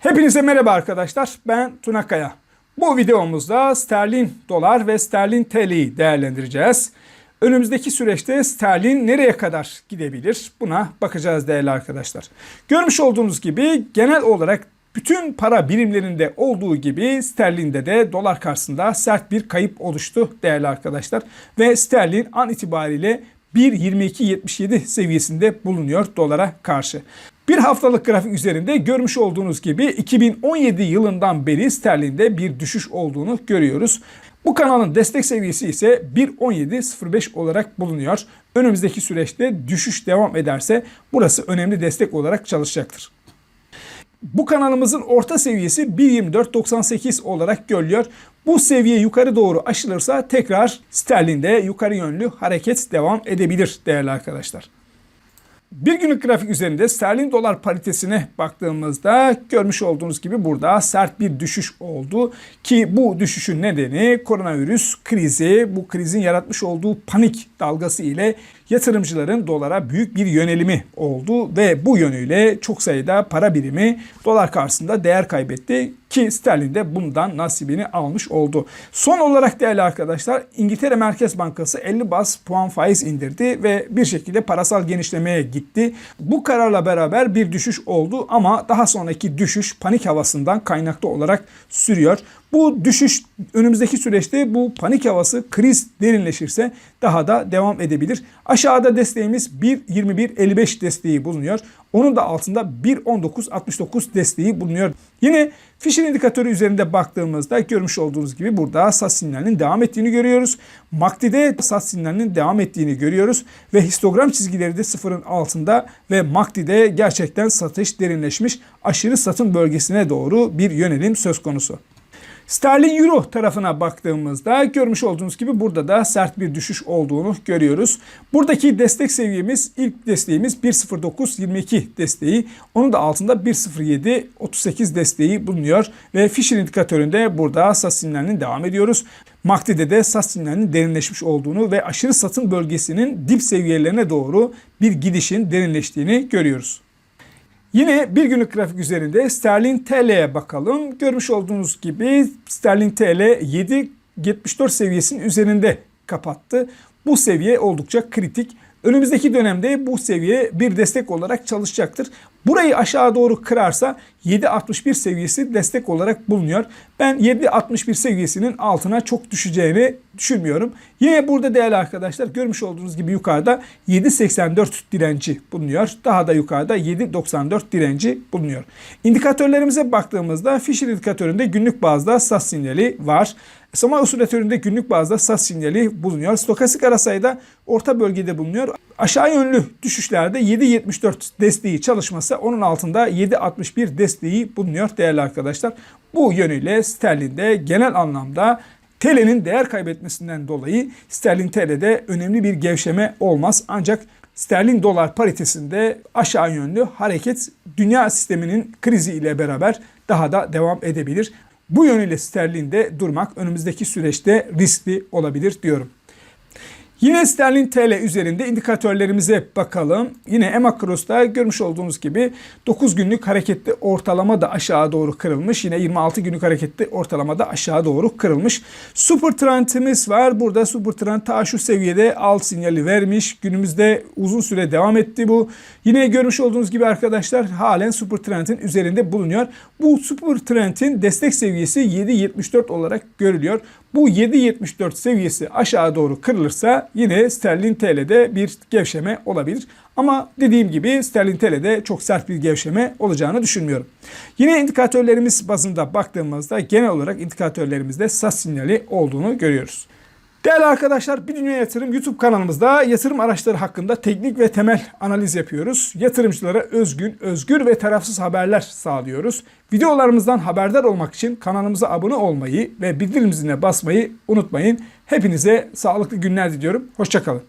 Hepinize merhaba arkadaşlar. Ben Tuna Kaya. Bu videomuzda sterlin dolar ve sterlin TL'yi değerlendireceğiz. Önümüzdeki süreçte sterlin nereye kadar gidebilir? Buna bakacağız değerli arkadaşlar. Görmüş olduğunuz gibi genel olarak bütün para birimlerinde olduğu gibi sterlinde de dolar karşısında sert bir kayıp oluştu değerli arkadaşlar. Ve sterlin an itibariyle 1.2277 seviyesinde bulunuyor dolara karşı. Bir haftalık grafik üzerinde görmüş olduğunuz gibi 2017 yılından beri sterlinde bir düşüş olduğunu görüyoruz. Bu kanalın destek seviyesi ise 1.1705 olarak bulunuyor. Önümüzdeki süreçte düşüş devam ederse burası önemli destek olarak çalışacaktır. Bu kanalımızın orta seviyesi 1.2498 olarak görülüyor. Bu seviye yukarı doğru aşılırsa tekrar sterlinde yukarı yönlü hareket devam edebilir değerli arkadaşlar. Bir günlük grafik üzerinde sterlin dolar paritesine baktığımızda görmüş olduğunuz gibi burada sert bir düşüş oldu. Ki bu düşüşün nedeni koronavirüs krizi, bu krizin yaratmış olduğu panik dalgası ile yatırımcıların dolara büyük bir yönelimi oldu ve bu yönüyle çok sayıda para birimi dolar karşısında değer kaybetti ki sterlin de bundan nasibini almış oldu. Son olarak değerli arkadaşlar İngiltere Merkez Bankası 50 bas puan faiz indirdi ve bir şekilde parasal genişlemeye gitti. Bu kararla beraber bir düşüş oldu ama daha sonraki düşüş panik havasından kaynaklı olarak sürüyor. Bu düşüş önümüzdeki süreçte bu panik havası kriz derinleşirse daha da devam edebilir. Aşağıda desteğimiz 1.21.55 desteği bulunuyor. Onun da altında 1.19.69 desteği bulunuyor. Yine Fisher indikatörü üzerinde baktığımızda görmüş olduğunuz gibi burada sat sinyalinin devam ettiğini görüyoruz. MACD'de sat sinyalinin devam ettiğini görüyoruz. Ve histogram çizgileri de sıfırın altında ve MACD'de gerçekten satış derinleşmiş aşırı satım bölgesine doğru bir yönelim söz konusu. Sterlin Euro tarafına baktığımızda görmüş olduğunuz gibi burada da sert bir düşüş olduğunu görüyoruz. Buradaki destek seviyemiz ilk desteğimiz 1.0922 desteği. Onun da altında 1.0738 desteği bulunuyor ve Fisher indikatöründe burada sat sinyalinin devam ediyoruz. MACD'de de sat sinyalinin derinleşmiş olduğunu ve aşırı satın bölgesinin dip seviyelerine doğru bir gidişin derinleştiğini görüyoruz. Yine bir günlük grafik üzerinde sterlin TL'ye bakalım. Görmüş olduğunuz gibi sterlin TL 7.74 seviyesinin üzerinde kapattı. Bu seviye oldukça kritik. Önümüzdeki dönemde bu seviye bir destek olarak çalışacaktır. Burayı aşağı doğru kırarsa 7.61 seviyesi destek olarak bulunuyor. Ben 7.61 seviyesinin altına çok düşeceğini düşünmüyorum. Yine burada değerli arkadaşlar görmüş olduğunuz gibi yukarıda 7.84 direnci bulunuyor. Daha da yukarıda 7.94 direnci bulunuyor. İndikatörlerimize baktığımızda Fisher indikatöründe günlük bazda sat sinyali var. SMA osilatöründe günlük bazda sat sinyali bulunuyor. Stokastik arasayda orta bölgede bulunuyor. Aşağı yönlü düşüşlerde 7.74 desteği çalışması onun altında 7.61 desteği bulunuyor değerli arkadaşlar. Bu yönüyle sterlinde genel anlamda TL'nin değer kaybetmesinden dolayı sterlin TL'de önemli bir gevşeme olmaz. Ancak sterlin dolar paritesinde aşağı yönlü hareket dünya sisteminin krizi ile beraber daha da devam edebilir. Bu yönüyle sterlinde durmak önümüzdeki süreçte riskli olabilir diyorum. Yine sterlin TL üzerinde indikatörlerimize bakalım. Yine EMA Cross'ta görmüş olduğunuz gibi 9 günlük hareketli ortalama da aşağı doğru kırılmış. Yine 26 günlük hareketli ortalama da aşağı doğru kırılmış. Super trendimiz var. Burada super trend ta şu seviyede alt sinyali vermiş. Günümüzde uzun süre devam etti bu. Yine görmüş olduğunuz gibi arkadaşlar halen super trendin üzerinde bulunuyor. Bu super trendin destek seviyesi 7.74 olarak görülüyor. Bu 7.74 seviyesi aşağı doğru kırılırsa yine sterlin TL'de bir gevşeme olabilir. Ama dediğim gibi sterlin TL'de çok sert bir gevşeme olacağını düşünmüyorum. Yine indikatörlerimiz bazında baktığımızda genel olarak indikatörlerimizde sat sinyali olduğunu görüyoruz. Değerli arkadaşlar bir Dünya Yatırım YouTube kanalımızda yatırım araçları hakkında teknik ve temel analiz yapıyoruz. Yatırımcılara özgün, özgür ve tarafsız haberler sağlıyoruz. Videolarımızdan haberdar olmak için kanalımıza abone olmayı ve bildirim ziline basmayı unutmayın. Hepinize sağlıklı günler diliyorum. Hoşçakalın.